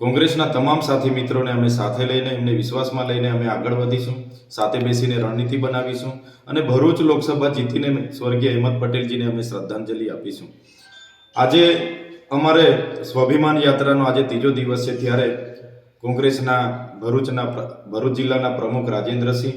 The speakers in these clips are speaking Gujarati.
કોંગ્રેસના તમામ સાથી મિત્રોને અમે સાથે લઈને, એમને વિશ્વાસમાં લઈને અમે આગળ વધીશું, સાથે બેસીને રણનીતિ બનાવીશું અને ભરૂચ લોકસભા જીતીને સ્વર્ગીય અહેમદ પટેલજીને અમે શ્રદ્ધાંજલિ આપીશું. આજે અમારે સ્વાભિમાન યાત્રાનો આજે ત્રીજો દિવસ છે, ત્યારે કોંગ્રેસના ભરૂચના ભરૂચ જિલ્લાના પ્રમુખ રાજેન્દ્રસિંહ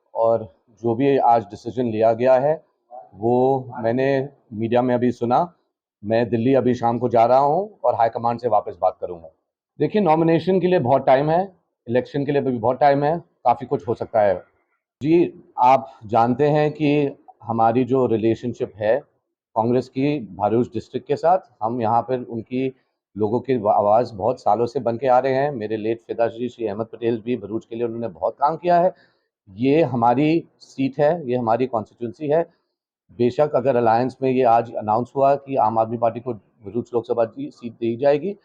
और जो भी आज डिसीज़न लिया गया है, वो मैंने मीडिया में अभी सुना। मैं दिल्ली अभी शाम को जा रहा हूँ और हाईकमान से वापस बात करूँगा। देखिए नॉमिनेशन के लिए बहुत टाइम है इलेक्शन के लिए भी बहुत टाइम है, काफ़ी कुछ हो सकता है। जी, आप जानते हैं कि हमारी जो रिलेशनशिप है कांग्रेस की भरूच डिस्ट्रिक्ट के साथ, हम यहाँ पर उनकी लोगों की आवाज़ बहुत सालों से बन के आ रहे हैं। मेरे लेट पिताश्री श्री अहमद पटेल भी भरूच के लिए उन्होंने बहुत काम किया है। ये हमारी सीट है ये हमारी कॉन्स्टिट्यूंसी है। बेशक अगर अलायंस में ये आज अनाउंस हुआ कि आम आदमी पार्टी को भरूच लोकसभा की सीट दी जाएगी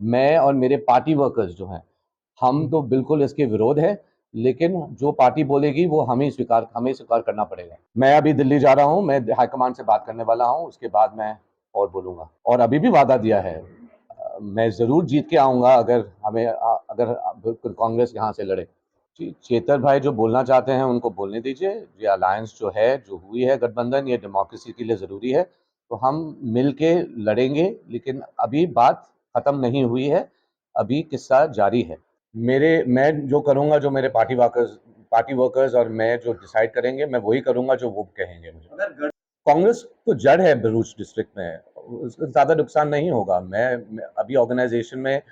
मैं और मेरे पार्टी वर्कर्स जो हैं हम तो बिल्कुल इसके विरोध है लेकिन जो पार्टी बोलेगी वो हमें स्वीकार हमें स्वीकार करना पड़ेगा। मैं अभी दिल्ली जा रहा हूँ मैं हाईकमान से बात करने वाला हूँ उसके बाद मैं और बोलूँगा। और अभी भी वादा दिया है मैं ज़रूर जीत के आऊँगा अगर हमें अगर कांग्रेस यहाँ से लड़े। जी चेतर भाई जो बोलना चाहते हैं उनको बोलने दीजिए। ये अलायंस जो है जो हुई है गठबंधन ये डेमोक्रेसी के लिए ज़रूरी है। तो हम मिल के लड़ेंगे लेकिन अभी बात ख़त्म नहीं हुई है। अभी किस्सा जारी है। मेरे मैं जो करूँगा जो मेरे पार्टी वर्कर्स पार्टी वर्कर्स और मैं जो डिसाइड करेंगे मैं वही करूँगा जो वो कहेंगे मुझे। कांग्रेस तो जड़ है भरूच डिस्ट्रिक्ट में। उसका ज़्यादा नुकसान नहीं होगा। मैं, मैं अभी ऑर्गेनाइजेशन में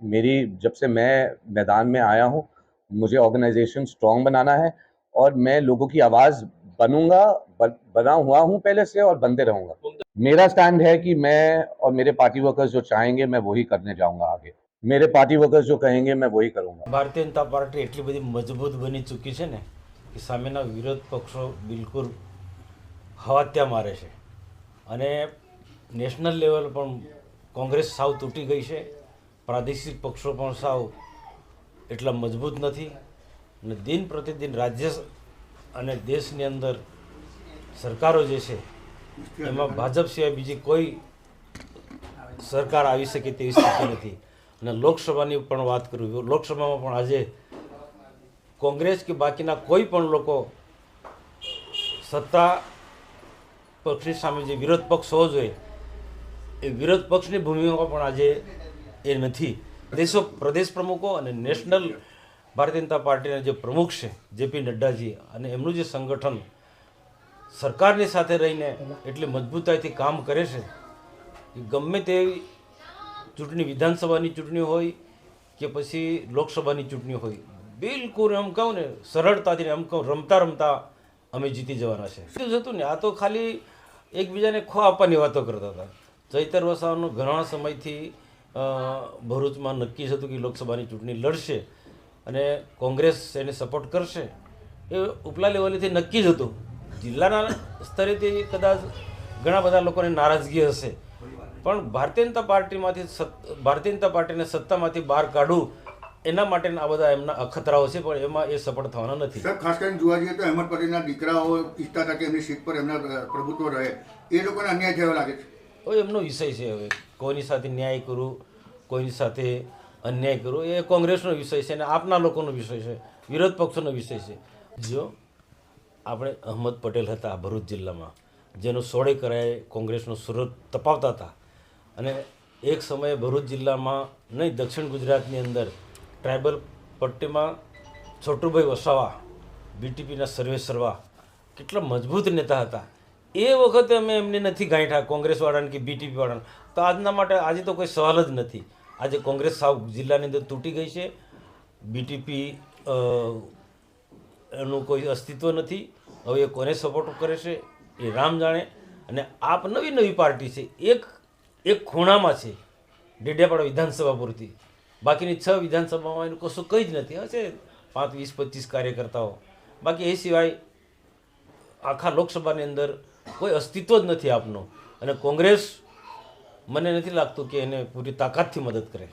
मेरी जब से मैं मैदान में आया हूँ मुझे ऑर्गेनाइजेशन स्ट्रांग बनाना है और मैं लोगों की आवाज़ बनूंगा बन, बना हुआ हूँ पहले से और बनते रहूंगा मेरा स्टैंड है कि मैं और मेरे पार्टी वर्कर्स जो चाहेंगे मैं वही करने जाऊंगा आगे मेरे पार्टी वर्कर्स जो कहेंगे मैं वही करूंगा ભારતીય જનતા પાર્ટી એટલી બધી મજબૂત બની ચૂકી છે ને કે સામેના વિરોધ પક્ષો બિલકુલ હવાત્યા મારે છે અને નેશનલ લેવલ પણ કોંગ્રેસ સાવ તૂટી ગઈ છે પ્રાદેશિક પક્ષો પણ સાવ એટલા મજબૂત નથી. અને દિન પ્રતિદિન રાજ્ય અને દેશની અંદર સરકારો જે છે, એમાં ભાજપ સિવાય બીજી કોઈ સરકાર આવી શકે તેવી સ્થિતિ નથી. અને લોકસભાની પણ વાત કરું, લોકસભામાં પણ આજે કોંગ્રેસ કે બાકીના કોઈ પણ લોકો સત્તા પક્ષની સામે જે વિરોધ પક્ષ હોવો જોઈએ, એ વિરોધ પક્ષની ભૂમિકામાં પણ આજે એ નથી. દેશો પ્રદેશ પ્રમુખો અને નેશનલ ભારતીય જનતા પાર્ટીના જે પ્રમુખ છે જેપી નડ્ડાજી અને એમનું જે સંગઠન સરકારની સાથે રહીને એટલી મજબૂતાઈથી કામ કરે છે કે ગમે તેવી ચૂંટણી વિધાનસભાની ચૂંટણી હોય કે પછી લોકસભાની ચૂંટણી હોય બિલકુલ એમ કહું ને સરળતાથી એમ કહું રમતા રમતા અમે જીતી જવાના છે. એટલું જ હતું ને આ તો ખાલી એકબીજાને ખો આપવાની વાતો કરતા હતા. ચૈતર વસાવાનો ઘણા સમયથી ભરૂચમાં નક્કી જ હતું કે લોકસભાની ચૂંટણી લડશે અને કોંગ્રેસ એને સપોર્ટ કરશે. એ ઉપલા લેવલેથી નક્કી જ હતું. જિલ્લાના સ્તરેથી કદાચ ઘણા બધા લોકોને નારાજગી હશે. પણ ભારતીય જનતા પાર્ટીમાંથી ભારતીય જનતા પાર્ટીને સત્તામાંથી બહાર કાઢવું એના માટેના આ બધા એમના અખતરાઓ છે, પણ એમાં એ સફળ થવાના નથી. સર ખાસ કરીને જોવા જઈએ તો અહેમદ પટેલના દીકરાઓ ઈચ્છતા હતા કે એમની સીટ પર એમના પ્રભુત્વ રહે. એ લોકોને અન્યાય થયો લાગે છે. એમનો વિષય છે હવે. કોઈની સાથે ન્યાય કરું, કોઈની સાથે અન્યાય કરવો એ કોંગ્રેસનો વિષય છે અને આપના લોકોનો વિષય છે, વિરોધ પક્ષોનો વિષય છે. જો આપણે અહમદ પટેલ હતા ભરૂચ જિલ્લામાં, જેનો સોળે કરાએ કોંગ્રેસનો સુરત તપાવતા હતા, અને એક સમયે ભરૂચ જિલ્લામાં નહીં, દક્ષિણ ગુજરાતની અંદર ટ્રાઇબલ પટ્ટીમાં છોટુભાઈ વસાવા, બીટીપીના સર્વે સર્વા કેટલા મજબૂત નેતા હતા. એ વખતે અમે એમને નથી ગાંઠા, કોંગ્રેસવાળાને કે બીટીપી વાળાને તો આજના માટે આજે તો કોઈ સવાલ જ નથી. આજે કોંગ્રેસ સાવ જિલ્લાની અંદર તૂટી ગઈ છે. બીટીપી એનું કોઈ અસ્તિત્વ નથી. હવે એ કોને સપોર્ટ કરે છે એ રામ જાણે. અને આપ નવી નવી પાર્ટી છે. એક એક ખૂણામાં છે. ડેડિયાપાડા વિધાનસભા પૂરતી. બાકીની છ વિધાનસભામાં એનું કશું કંઈ જ નથી. હશે પાંચ, વીસ, પચીસ કાર્યકર્તાઓ. બાકી એ સિવાય આખા લોકસભાની અંદર કોઈ અસ્તિત્વ જ નથી આપનું. અને કોંગ્રેસ મને નથી લાગતું કે એને પૂરી તાકાતથી મદદ કરે.